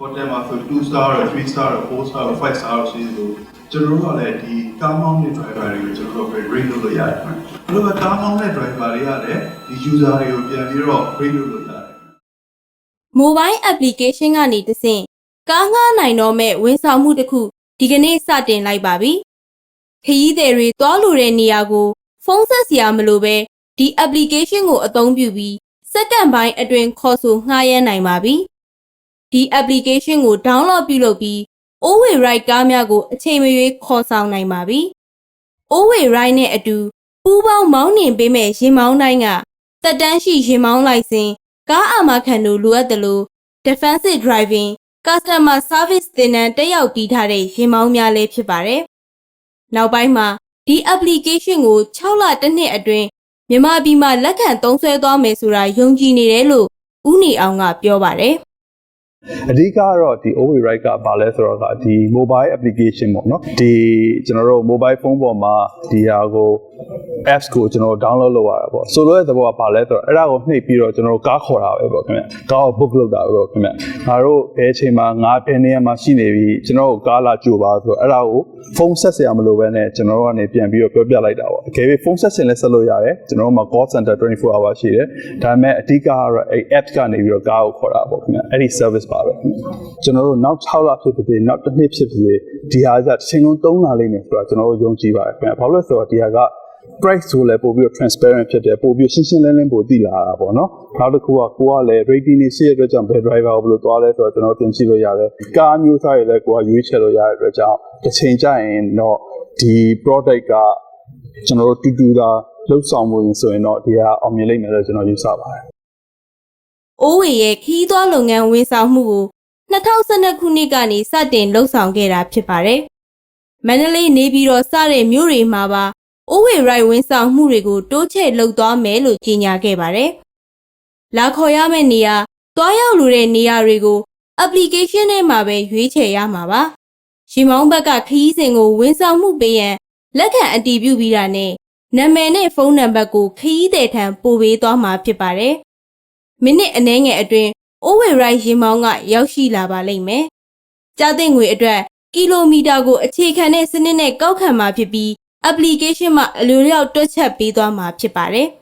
hotel မှာဆို2 star တော့3 star တော့4 star တော့5 star တော့ရှိသလိုကျွန်တော်တို့ကလည်းဒီကားမောင်းတဲ့ driver တွေကိုကျွန်တော်တို့ပဲ rate လုပ်လို့ရတယ်ခင်ဗျအဲ့လိုပဲကားမောင်းတဲ့ driver တွေကလည်းဒီ user တွေကိုပြန်ပြီးတော့ rate လုပ်လို့ရတယ် Mobile application ကနေတဆင့်ကားငှားနိုင်တော့မဲ့ဝန်ဆောင်မှုတစ်ခုဒီကနေ့စတင်လိုက်ပါပြီ။ခရီးသည်တွေသွားလိုတဲ့နေရာကိုဖုန်းဆက်စရာမလိုပဲဒီ application ကိုအသုံးပြုပြီးစက္ကန့်ပိုင်းအတွင်းခေါ်ဆိုငှားရမ်းနိုင်ပါပြီ။ ဒီ application ကို download ပြုလုပ်ပြီး Oway Ride ကားများကိုအချိန်မရွေးခေါ်ဆောင်နိုင်ပါပြီ။ Oway Ride နဲ့အတူပူးပေါင်းမောင်းနှင်ပေးမဲ့ရင်မောင်းတိုင်းကတက်တန်းရှိရင်မောင်းလိုက်စဉ်ကားအာမခံတို့လိုအပ်တယ်လို့ defensive driving customer service သင်တန်းတက်ရောက်ပြီးထားတဲ့ရင်မောင်းများလည်းဖြစ်ပါတယ်။နောက်ပိုင်းမှာဒီ application ကို6လတစ်နှစ်အတွင်းမြန်မာပြည်မှာလက်ခံသုံးစွဲသွားမယ်ဆိုတာယုံကြည်နေတယ်လို့ဦးနေအောင်ကပြောပါတယ်။ အဓိကကတော့ဒီ OV Ride ကဘာလဲဆိုတော့ကဒီ mobile application ပေါ့နော်ဒီကျွန်တော်တို့ mobile phone ပေါ်မှာဒီဟာကို apps ကိုကျွန်တော်တို့ download လုပ်ရတာပေါ့ဆိုလိုတဲ့သဘောကဘာလဲဆိုတော့အဲ့ဒါကိုနှိပ်ပြီးတော့ကျွန်တော်တို့ကားခေါ်တာပဲပေါ့ခင်ဗျကားကို book လုပ်တာပဲပေါ့ခင်ဗျငါတို့ဘယ်အချိန်မှာငါဘယ်နေရာမှာရှိနေပြီကျွန်တော်တို့ကားလာကြိုပါဆိုတော့အဲ့ဒါကိုဖုန်းဆက်စရာမလိုဘဲနဲ့ကျွန်တော်တို့ကနေပြန်ပြီးတော့ပြောပြလိုက်တာပေါ့အကယ်၍ဖုန်းဆက်စင်လဲဆက်လို့ရတယ်ကျွန်တော်တို့မှာ call center 24 hour ရှိတယ်ဒါပေမဲ့အဓိကကတော့အဲ့ apps ကနေပြီးတော့ကားကိုခေါ်တာပေါ့ခင်ဗျအဲ့ဒီ service ပါပဲခင်ဗျကျွန်တော်တို့နောက်6လဖြစ်ဖြစ်နောက်တစ်နှစ်ဖြစ်ဖြစ်ဒီဟာကတစ်ချိန်လုံးသုံးလာလိမ့်မယ်ဆိုတော့ကျွန်တော်တို့ယုံကြည်ပါတယ်ခင်ဗျဘာလို့လဲဆိုတော့ဒီဟာက price ဆိုလည်းပို့ပြီးတော့ transparent ဖြစ်တယ်ပို့ပြီးရှင်းရှင်းလင်းလင်းပို့သိလာတာပေါ့နော်နောက်တစ်ခုကကိုကလည်း rating နေရှိရတဲ့အတွက်ကြောင့်ဘယ် driver ကိုဘယ်လိုသွားလဲဆိုတော့ကျွန်တော်တင်ကြည့်လို့ရတယ်ကားမျိုးစားတွေလည်းကိုကရွေးချယ်လို့ရတဲ့အတွက်ကြောင့်တစ်ချိန်ကျရင်တော့ဒီ product ကကျွန်တော်တို့တူတူသာလှုပ်ဆောင်မှုဆိုရင်တော့ဒီကအောင်မြင်လိမ့်မယ်လို့ကျွန်တော်ယူဆပါတယ် အိုးဝေရဲ့ခီးသွွားလုပ်ငန်းဝန်ဆောင်မှုကို2012ခုနှစ်ကနေစတင်လှုပ်ဆောင်ခဲ့တာဖြစ်ပါတယ်။မန္တလေးနေပြည်တော်စတဲ့မြို့တွေမှာပါအိုးဝေရိုက်ဝန်ဆောင်မှုတွေကိုတိုးချဲ့လုပ်သွားမယ်လို့ကြေညာခဲ့ပါတယ်။လာခေါ်ရမယ့်နေရာတွားရောက်လိုတဲ့နေရာတွေကို application ထဲမှာပဲရွေးချယ်ရမှာပါ။ရှင်မောင်းဘက်ကခရီးစဉ်ကိုဝန်ဆောင်မှုပေးရန်လက်ခံအတည်ပြုပြီးတာနဲ့နာမည်နဲ့ဖုန်းနံပါတ်ကိုခရီးသည်ထံပို့ပေးသွားမှာဖြစ်ပါတယ်။ မိနစ်အနည်းငယ်အတွင်း Over Ride ရင်မောင်းကရောက်ရှိလာပါလိမ့်မယ်။ကြားသိငွေအတွက်ကီလိုမီတာကိုအခြေခံတဲ့စနစ်နဲ့ကောက်ခံမှာဖြစ်ပြီး application မှာအလိုလျောက်တွက်ချက်ပေးသွားမှာဖြစ်ပါတယ်။